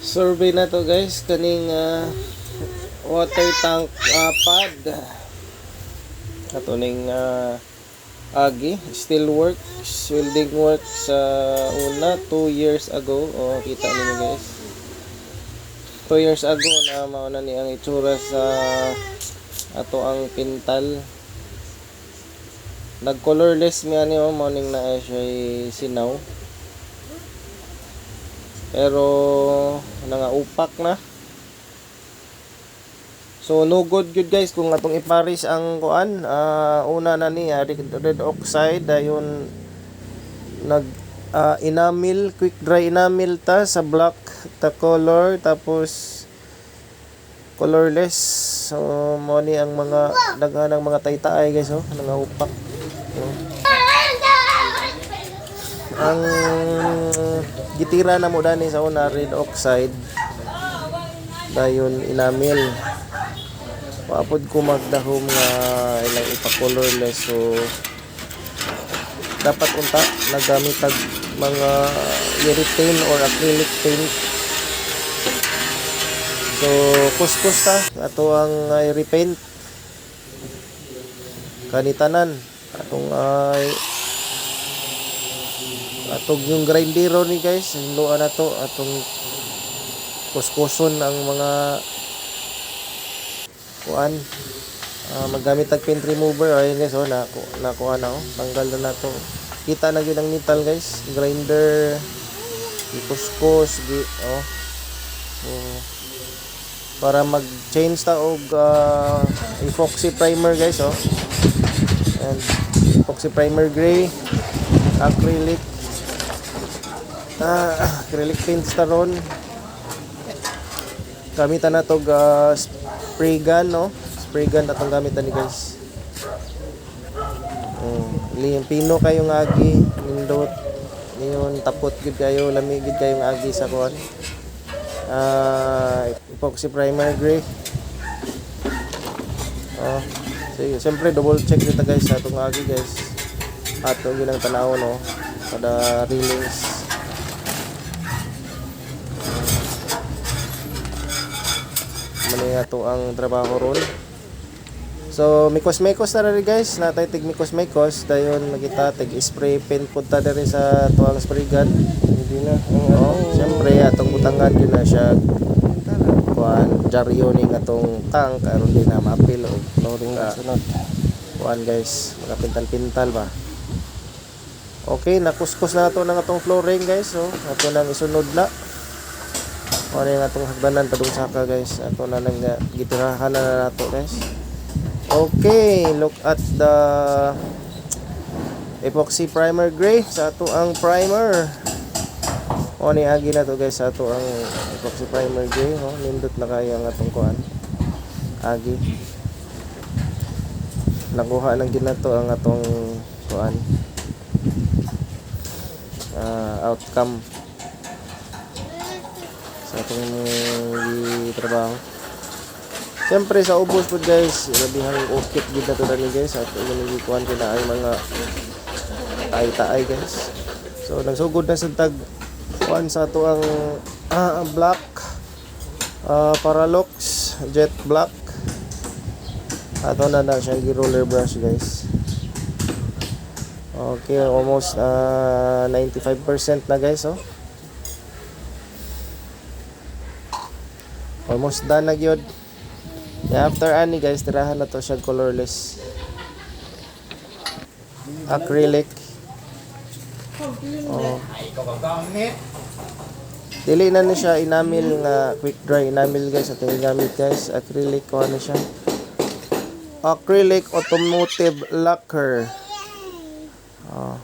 survey na to guys. Kaning ah, water tank ah, pad. Ato ning ah, agi. Still works welding works sa una. 2 years ago. O kita niyo guys. 2 years ago na mauna ni ang itsura sa ato ang pintal. Nag colorless mi ani oh morning na siya sinaw pero nangaupak na. So no good good guys kung atong iparis ang kuan. Ah, una na niya red, red oxide. Dayon nag ah, enamel quick dry enamel ta sa black ta color. Tapos colorless. So mo ni ang mga daghanang mga taytaay guys oh. Nangaupak oh. ang gitira na mo dani sa una red oxide. Dayon enamel Paapod ko magdahom nga ilang ipa-colorless so dapat unta nagamit tag mga urethane or acrylic paint. So kuskus ta ato ang uh, repaint kanitanan atong ay atong yung grindero ni guys hinluan na to atong kuskuson ang mga kuan. Ah, maggamit tag paint remover. Ayun guys oh naku nakuha na oh. Tanggal na nato kita na gyud ang metal guys. Grinder ikuskus gi oh. Oh para mag change ta og ah, epoxy primer guys oh. And epoxy primer gray acrylic ah, acrylic paints ta ron. Gamitan na to uh, spray gun no? Spray gun atong gamitan ni guys. Lim pino kayo nga agi nindot. Niyon tapot gid kayo lami gid kayo nga agi sa kuan ah epoxy primer gray. Oh sige. Siyempre double check nito guys sa atong agi guys. Ato gyud ang tanaw no? Kada release mali to ang trabaho ron. So mikos mikos na rin guys. Natay tig mikos mikos dayon makita tig spray paint punta na rin sa tuwang spray gun. Hindi na. Oh, siyempre atong butangan yun na siya. Kuan jaryo ni atong tank. Aron din na mapil o flooring na sunod. Kuan guys mga pintal pintal ba? Okay nakuskus na to ng atong flooring guys so ato nang isunod na ano yung atong hagdanan padung saka guys. Ato na nang uh, gitirahan na nato guys. Okay look at the epoxy primer gray sa ato ang primer. O ni agi na to guys sa ato ang epoxy primer gray oh, nindot na kayo ang atong kuan. Agi. Nakuha lang din na to ang atong kuan. Ah, outcome sa atong trabaho. Siyempre sa ubos po guys, labihang ukit gid na to dali guys at yung kuan na ay mga taay-taay guys. So nagsugod na sa tag kuan sa ato ang ah, black ah, Paralox jet black. Ato na na siya roller brush guys. Okay, almost ah, 95% na guys oh. Almost done na gyud. After ani guys tirahan na to siya colorless. Acrylic. Oh. dili na ni siya enamel nga quick dry enamel guys ating gamit guys. Acrylic ko ano siya. Acrylic automotive lacquer oh.